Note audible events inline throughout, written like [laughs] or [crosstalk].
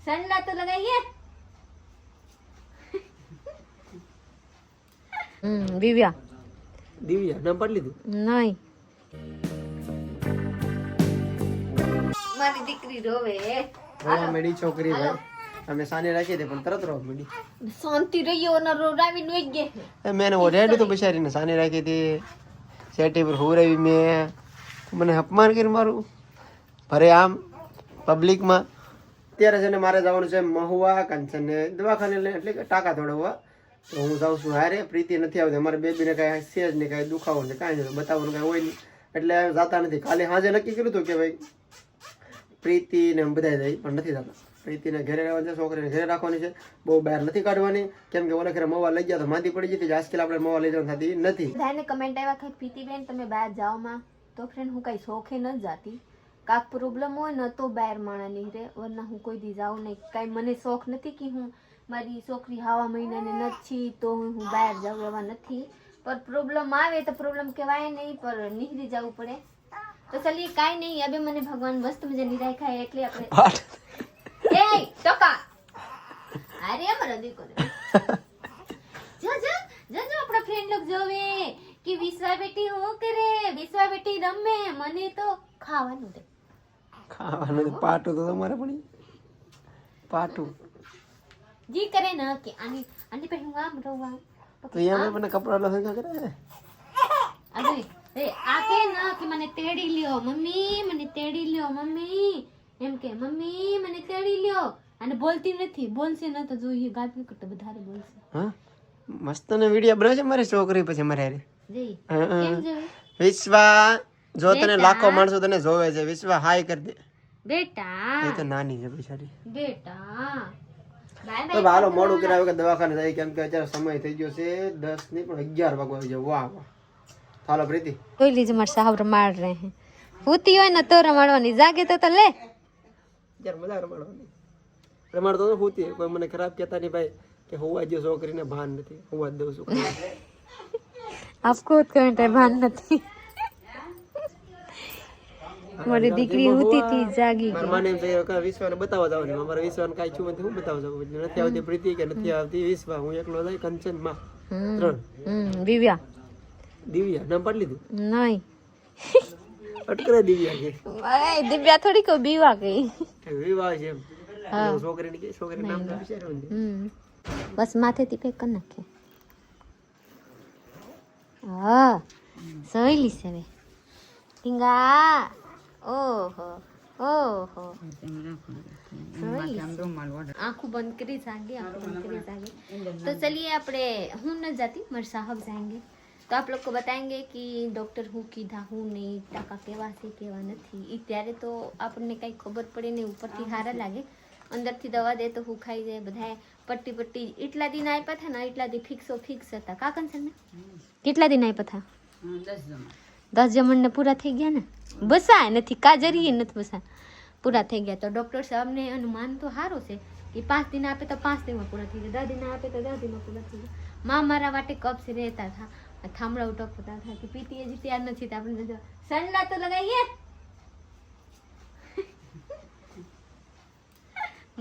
सनला तो लगाइए હમ દિવ્યા દિવ્યા નામ પાડી લીધું નહીં મારી દીકરી રોવે રોવા મેડી છોકરી ભાઈ અમે સાને રાખી દે પણ તરત રોવા મેડી શાંતિ રહ્યો ને રોડાવી નો જ એ મેં એને ઓઢાડ્યું તો બિચારીને સાને રાખી હતી સેટી પર હુરાવી મેં મને અપમાન કરી મારું ભરે આમ પબ્લિકમાં અત્યારે છે ને મારે જવાનું છે મહુવા, કંચન ને દવાખાને એટલે કે ટાંકા તોડવા. તો હું જાઉં છું હારે. પ્રીતિ નથી આવતી. અમારે બેબીને કાંઈ છે જ નહીં, કાંઈ દુખાવો ને કાંઈ નહીં. બતાવવાનું કાંઈ હોય નહીં. એટલે જાતા નથી. કાલે સાંજે નક્કી કર્યું હતું કે ભાઈ પ્રીતિ ને બધા જાય પણ નથી જતા. પ્રીતિને ઘરે રહેવાની છે, છોકરીને ઘરે રાખવાની છે. બહુ બહાર નથી કાઢવાની. કેમ કે ઓલા ઘરે મવા લઈ ગયા તો માંદી પડી જતી આજકાલ આપણે મવા લઈ જવાની થતી નથી. કમેન્ટ આવ્યા કે પ્રીતિબેન, તમે બહાર જાઓ માં. તો ફ્રેન્ડ હું કઈ શોખે ન જાતી. કાક પ્રોબ્લેમ હોય ને તો બહાર માણા નહીં રે વરના હું કોઈ દી જાઉં નહીં. કાંઈ મને શોખ નથી કે હું મારી છોકરી હાવા મહિનાને નથી તો હું હું બહાર જાઉં એવા નથી. પર પ્રોબ્લેમ આવે તો પ્રોબ્લેમ કહેવાય નહીં પર નીકળી જવું પડે. તો ચલીએ કાંઈ નહીં. હવે મને ભગવાન મસ્ત મજાની રાખ્યા એટલે આપણે એ ટકા. અરે અમારો દીકરો. જો જો જો જો આપણા ફ્રેન્ડ લોક જોવે કે વિશ્વા બેટી હું કરે? વિશ્વા બેટી રમે મને તો ખાવાનું દે. ખાવાનું પાટું તો તમારે પણ પાટું. જી કરે ને કે આની આની પછી હું આમ રોવા તો અહીંયા મને કપડા લખા કરે? અરે એ આ કે ના કે મને તેડી લ્યો મમ્મી મને તેડી લ્યો મમ્મી. એમ કે મમ્મી મને તેડી લ્યો. અને બોલતી નથી બોલશે ન તો જોઈએ ગાતું કરતો વધારે બોલશે. હા? મસ્ત ને વીડિયો બનાવે છે મારી છોકરી પછી મારે. કેમ જોવે? વિશ્વા જો તને લાખો માણસો તને જોવે છે વિશ્વા હાય કરી દે. બેટા. એ તો નાની છે બિચારી બેટા. તો કે દવાખાને જાય કેમ અત્યારે સમય થઈ ગયો છે દસની પણ અગિયાર વાગવા આવી જાય વાહ વાહ. હાલો પ્રીતિ. કોઈ લીજ મારે સાહેબ રમાડ રહે ભૂતી હોય ને તો રમાડવાની. જાગે તો તો લે. રમાડવાની. રમાડતો તો ભૂતી કોઈ મને ખરાબ કહેતા નહીં ભાઈ કે હોવા જો છોકરીને ભાન નથી હોવા જ દઉં છું આપકો કમેન્ટ ભાન નથી. મારી દીકરી હોતી હતી જાગી ગઈ. મને વિશ્વાને બતાવવા જવાની અમારે વિશ્વાને કાઈ છું નથી હું બતાવવા જવું? એટલે નથી આવતી પ્રીતિ કે નથી આવતી વિશ્વા. હું એકલો જાય કંચનમાં. ત્રણ. દિવ્યા. દિવ્યા. નામ પાડી લીધું? નહીં. અટકરા દિવ્યા કે? એ દિવ્યા થોડી કો બીવા કે વિવાહ છે છોકરી ની કે છોકરી નામ તો વિચારવાનું બસ માથે માથેથી પેક કરી નાખે. હા. સહેલી છે ટીંગા. ઓહો ઓહો. આંખું બંધ કરી જાગે આंखों बंद करी આપણે હું ન જાતી મર સાહબ જાયંગે. તો આપ લોકો બતાવેંગે કે ડોક્ટર હું કીધા હું નહીં ટાંકા કેવા છે કેવા નથી. એ ત્યારે તો આપણને કાંઈ ખબર પડે ને ઉપરથી હારા લાગે. અંદરથી દવા દે તો હું ખાઈ જાય બધા પટ્ટી પટ્ટી. એટલા દિન આપ્યા હતા ને એટલા દી ફિક્સો ફિક્સ હતા. કાકન છે ને કેટલા દિન આપ્યા હતા દસ જણા. દસ જમણને પૂરા થઈ ગયા ને? બસાય નથી, કાજરીએ નથી બસાય. પૂરા થઈ ગયા. તો ડૉક્ટર સાહેબને અનુમાન તો સારું છે એ પાંચ દિન આપે તો પાંચ દિનમાં પૂરા થઈ ગયા દસ દિન આપે તો દસ દિનમાં પૂરા થઈ ગયા મા મારા માટે કપ્સ રહેતા હતા થાંભળા ઉટકતા હતા કે પીતી હજી તૈયાર નથી તો આપણે સનલા તો લગાવીએ.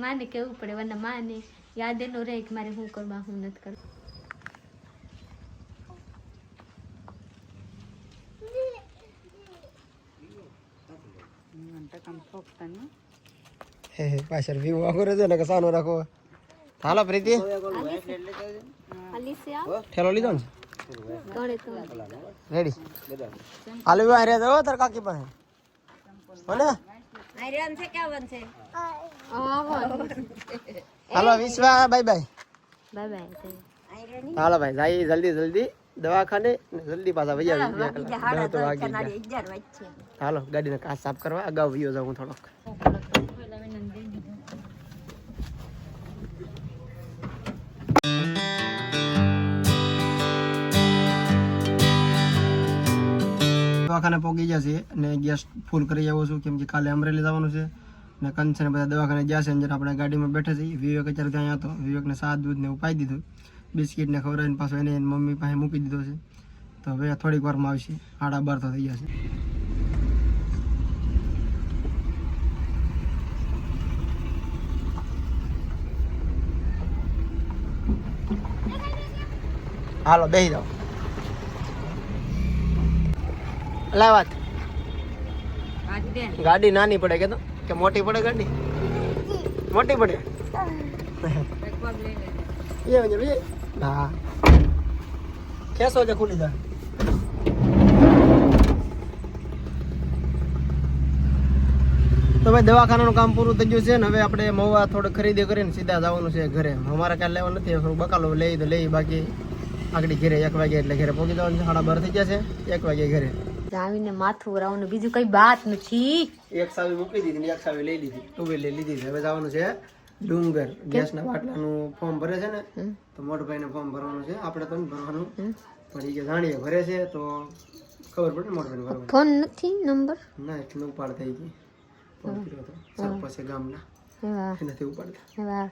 માને કેવું પડે, વરના માને યાદ એનું રહે કે મારે હું કરવા હું નથી કરવું હે હે પાછળ વિવાહ કરે છે ને કે સાનો રાખો હાલો પ્રીતિ અલિસિયા ઠેલો લીધો ને ગણે તો રેડી હાલો વિવાહ રે જાવ તાર કાકી પાસે બોલે હાલો Vishwa bye bye bye bye હાલો ભાઈ જાય જલ્દી જલ્દી દવાખાને ને જલ્દી પાછા વહી આવી બે કલાક. ગયા. હાલો, ગાડીને કાચ સાફ કરવા. અગાઉ વિયો જાઉં થોડોક. દવાખાને પહોંચી છે અને ગેસ ફૂલ કરી આવું છું, કેમ કે કાલે અમરેલી જવાનું છે. ને કંચ ને બધા દવાખાને ગયા છે, અંદર આપણે ગાડીમાં બેઠે છીએ. વિવેક અત્યારે ત્યાં હતો. વિવેકને સાત દૂધ ને ઉપાઈ દીધું. બિસ્કિટ ને ખવડાવીને પાછો એને મમ્મી પાસે મૂકી દીધો છે. તો હવે થોડીક વારમાં આવશે. આડા બાર તો થઈ જશે હાલો બેસી જાઓ. લાવ વાત. ગાડી નાની પડે કે તો? કે મોટી પડે ગાડી? મોટી પડે? એ વંજર એ. હા. કેસો જે ખુલી જાય તો ભાઈ દવાખાનાનું કામ પૂરું થઈ ગયું છે ને હવે આપણે મવા થોડું ખરીદી કરીને સીધા જવાનું છે ઘરે. અમારે કાંઈ લેવા નથી બકાલો લઈ તો લઈ બાકી. આગળ ઘરે એક વાગે એટલે ઘરે પહોંચી જવાનું છે. સાડા બાર થઈ ગયા છે. એક વાગે ઘરે. આવીને માથું વરાવવાનું બીજું કઈ બાત નથી. એક સાવી મૂકી દીધી ને એક સાવી લઈ લીધી. ટુ વ્હીલ લઈ લીધી હવે જવાનું છે ડુંગર. ગેસના બાટલાનું ફોર્મ ભરે છે ને. તો મોટા ભાઈને ફોર્મ ભરવાનું છે. આપણે તો ભરવાનું. પણ એ કે જાણીએ ભરે છે તો ખબર પડે ને મોટા ભરવાનું. ફોન નથી નંબર? ના એટલે ઉપાડ થઈ ગઈ. ફોન કર્યો હતો. સરપંચ ગામના. એનાથી ઉપર વાહ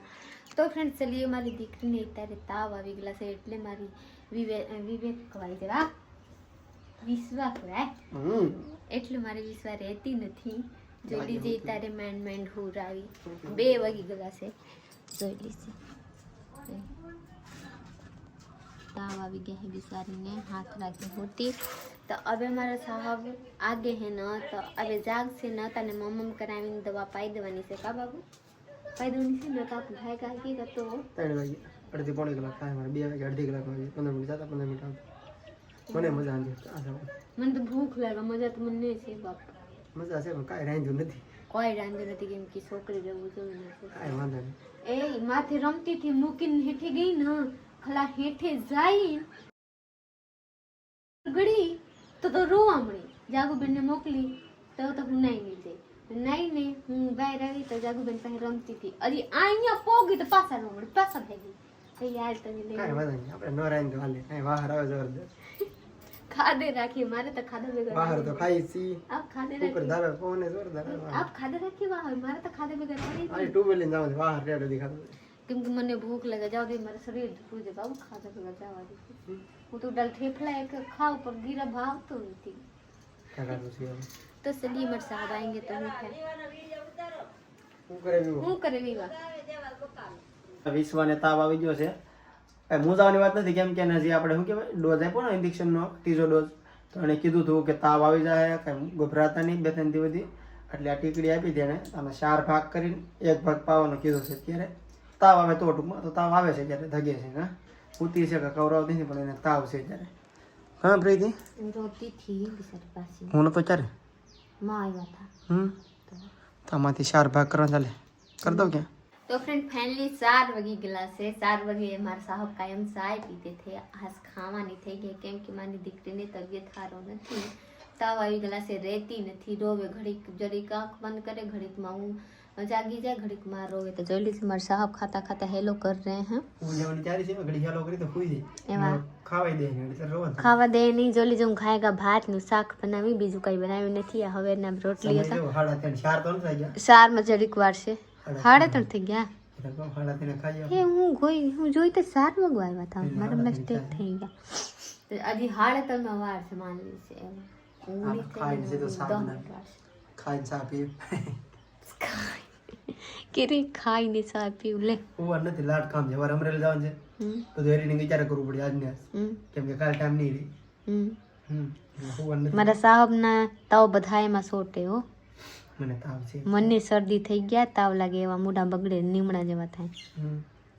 તો ફ્રેન્ડ ચલીએ મારી દીકરીને અત્યારે તાવ આવી ગયેલા છે એટલે મારી વિવેક વિવેક કહેવાય છે વાહ વિશ્વા કહેવાય એટલે મારી વિશ્વા રહેતી નથી જોઈ લીધી તારે મેન્ડ મેન્ડ હુર આવી બે વાગી ગયેલા છે જોઈ લીધી તાવ આવી ગયા હે બિચારીને હાથ રાખી હોતી તો હવે મારા સાહબ આગે હે ન તો હવે જાગશે ન તને મમ્મ કરાવીને દવા પાઈ દેવાની છે. કા બાબુ? પાઈ દેવાની છે ન? તો આપણે ભાઈ કાકી કરતો ત્રણ વાગે અડધી પોણી કલાક થાય મારે બે વાગે અડધી કલાક વાગે. પંદર મિનિટ થતા પંદર મિનિટ આવતા. મને મજા આવી. મને તો ભૂખ લાગે મજા તો મને છે બાપ. મજા છે પણ કાંઈ રાંધ્યું નથી. કોઈ રાંધ્યું નથી કેમ કે છોકરી રહેવું જોઈએ નથી કાંઈ વાંધો નહીં. એ માથે રમતી થી મૂકીને હેઠે ગઈ ને ખલા હેઠે જાય. ગળી તો તો રોવા મળી. જાગુબેન ને મોકલી તો તો હું નાઈ નહીં જઈ. નાઈ ને હું બહાર આવી તો જાગુબેન પાસે રમતી હતી. હજી અહીંયા પોગી તો પાછા મળી પાછા થઈ ગઈ. તો યાર તમે લઈ આપણે ન રાંધ્યું હાલે કાંઈ બહાર આવે જબરદસ્ત [laughs] ખાધે રાખી મારે તો ખાધા વગર બહાર તો ખાઈ છી આપ ખાધે ઉપર રાખી ધાબે પવને જોરદાર. આપ ખાધે રાખી વાહ મારે તો ખાધે વગર પડી આ ટુ વ્હીલર જાવ બહાર રેડો દેખાતો કેમ કે મને ભૂખ લાગે જાવ દે મારે શરીર ધૂળ છે બાબુ ખાધા વગર જવા દે. હું તો ડલ थेपला एक खाओ पर गिरा भाव तो नहीं थी क्या कर रही हो तो सली હું કરે વિવો હું કરે વિવા વિશ્વાને તાવ આવી ગયો છે. મૂંઝાવાની વાત નથી કેમ કે હજી આપણે શું કહેવાય ડોઝ આપ્યો ને ઇન્જેક્શનનો ત્રીજો ડોઝ તો એણે કીધું હતું કે તાવ આવી જાય કંઈ ગભરાતા નહીં બે ત્રણ દિવસથી. એટલે આ ટીકડી આપી દે એણે અને ચાર ભાગ કરીને એક ભાગ પાવાનો કીધું છે અત્યારે. તાવ આવે તો ટૂંકમાં તો તાવ આવે છે ત્યારે ધગે છે હા. ઉતી છે કે કવરાવતી નથી પણ એને તાવ છે ત્યારે હા પ્રીતિ રોતી થી બિસાર પાસે હું તો ચારે માં આવ્યા હતા હમ તમાથી ચાર ભાગ કરવા ચાલે કર દો કે તો ફ્રેન્ડ ફાઇનલી ચાર વાગી ગયેલા છે ચાર વાગે મારા સાહબ કાયમ ચાય પીતે છે હાસ ખાવાની થઈ ગઈ કેમ કે મારી દીકરીની તબિયત સારો નથી તાવ આવી ગયેલા છે રહેતી નથી રોવે ઘડીક જરીક આંખ બંધ કરે ઘડીકમાં હું જાગી જાય मार રોવે તો જોઈ से મારા સાહબ ખાતા ખાતા હેલો કર રહે हैं તો ખુઈ જાય. એમાં? ખાવાઈ દે ને એટલે રોવાનું ખાવા દે નહીં જોલી જો હું ખાયગા ભાતનું શાક બનાવી બીજું કઈ બનાવ્યું નથી આ હવે ના રોટલી હતા. ચાર તો થઈ ગયા. શારમાં જરીક વાર છે. સાડા ત્રણ. થઈ ગયા? ખાઈ એ હું ગઈ હું જોઈ તો સાર મગવા આવ્યા હતા. મારા મિસ્ટેક થઈ ગયા. હજી સાડા ત્રણ વાર છે માનવી છે એમ. ઊંઘની હા, ખાઈને થઈ સીધો ગઈ, ખાઈ ને કેરી ખાઈને પીવું લે. ઉવાર નથી લાટ કામ છે. વાર અમરેલી જવાનું છે. તો બધું એડિટિંગ વિચાર કરવું પડે આજ. ને કેમ કે કાલ ટાઈમ નહીં રહી મારા સાહેબ ના તાવ બધા એમાં સોટે હો. મને તાવ છે. મને શરદી થઈ ગયા તાવ લાગે એવા મોઢા બગડે નીમડા જેવા થાય.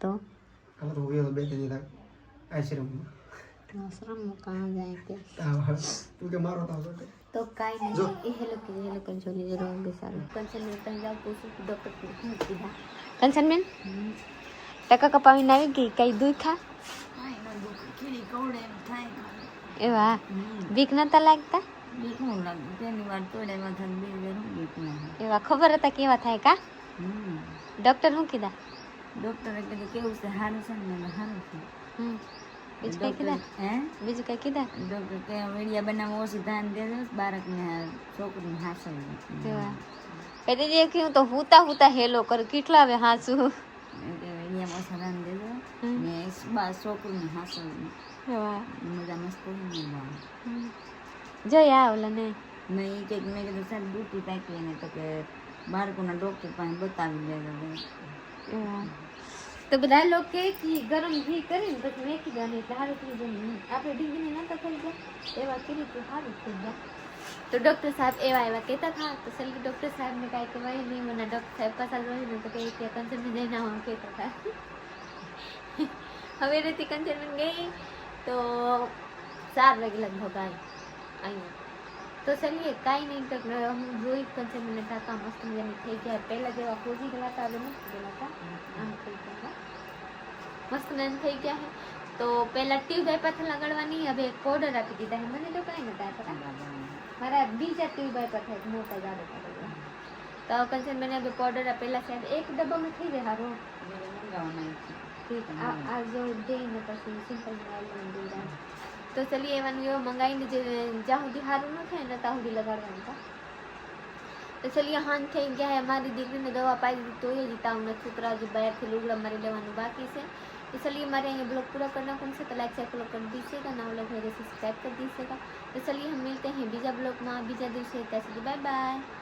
તો? હવે તો બે ત્રણ આશ્રમમાં. આશ્રમમાં કાં જાય તે તાવ આવે તું કે મારો તાવ છે તો કાંઈ નહીં એ હેલો કે હેલો કે જોઈ લેજો રોંગ બેસાડો કંચન મેં ત્યાં જાવ પૂછું કે ડૉક્ટર શું કીધા કંચન બેન ટકા કપાવીને આવી ગઈ કઈ દુખા એવા બીક નતા લાગતા એવા ખબર હતા કેવા થાય કા ડૉક્ટર શું કીધા ડોક્ટરે કીધું કેવું છે સારું છે ને મેં સારું છે હમ બીજું કઈ કીધા? હે? બીજું કઈ કીધા? ડોક્ટર કે વીડિયા બનાવવા ઓછી ધ્યાન દેજો બાળકને છોકરીને હાસવું. એવા દીદી કહ્યું તો હુતા હુતા હેલો કર. કેટલા આવે હાસુ વીડિયામાં ઓછું ધ્યાન દેજો ને બા છોકરીને હાસવું. મજા મસ્ત જઈ ઓલા ને. મેં એ કંઈક મેં કીધું સાહેબ ડ્યુટી પાકી. ને તો કે બાળકોના ડોક્ટર પાસે બતાવી દેજો એવા તો બધા લોકો કે ગરમ ઘી કરીને પછી મેકી દે એટલે સારું થઈ જાય. આપણે ડીંગીને નતા થઈ ગયા, એવા કરી તો સારું થઈ ગયા તો ડૉક્ટર સાહેબ એવા એવા કહેતા હતા, તો સલી ડૉક્ટર સાહેબને કાંઈ કહેવાય નહીં, મને ડૉક્ટર સાહેબ પસાર હોય તો કહે કે કંચનબેન જઈને આવો કહેતા હતા. હવે રેતી કંચનબેન ગઈ, તો ચાર વાગે લગભગ આવી અહીંયા તો ચલીએ કાંઈ નહીં, તો હું જોઈ કંચનબેનને કાકા મસ્ત મજાની થઈ ગયા. પહેલાં જેવા ખોજી ગયા હતા હવે મસ્ત ગયા હતા મસ્ત થઈ ગયા છે. તો પહેલાં ટ્યુબ આપ્યા લગાડવાની, હવે એક પાવડર આપી દીધા છે. મને તો કાંઈ નતા આપ્યા મારા બીજા ટ્યુબ આપ્યા થાય મોટા જાડો પાડેલા તો મને હવે પાવડર આપેલા છે. એક ડબ્બામાં થઈ જાય ઠીક, આ જો પછી સિમ્પલ મોબાઈલ દઈ તો ચલીએ એવાનું એવો મંગાવીને જે જ્યાં સુધી સારું ન થાય ને ત્યાં સુધી લગાડવાનું હતા તો ચલીએ હાન થઈ ગયા હે મારી દીકરીને દવા પાઈ દીધી તો એ જ તાવ નથી. ઉતરા હજી બહારથી લુગડા મારી લેવાનું બાકી છે. इसलिए हमारे यहाँ ब्लॉग पूरा करना कौन से तो लाइक से फॉलो कर दीजिएगा ना वाला घर सब्सक्राइब कर दीजिएगा इसलिए हम मिलते हैं बीजा ब्लॉग में बीजा दूसरे तैसे बाय बाय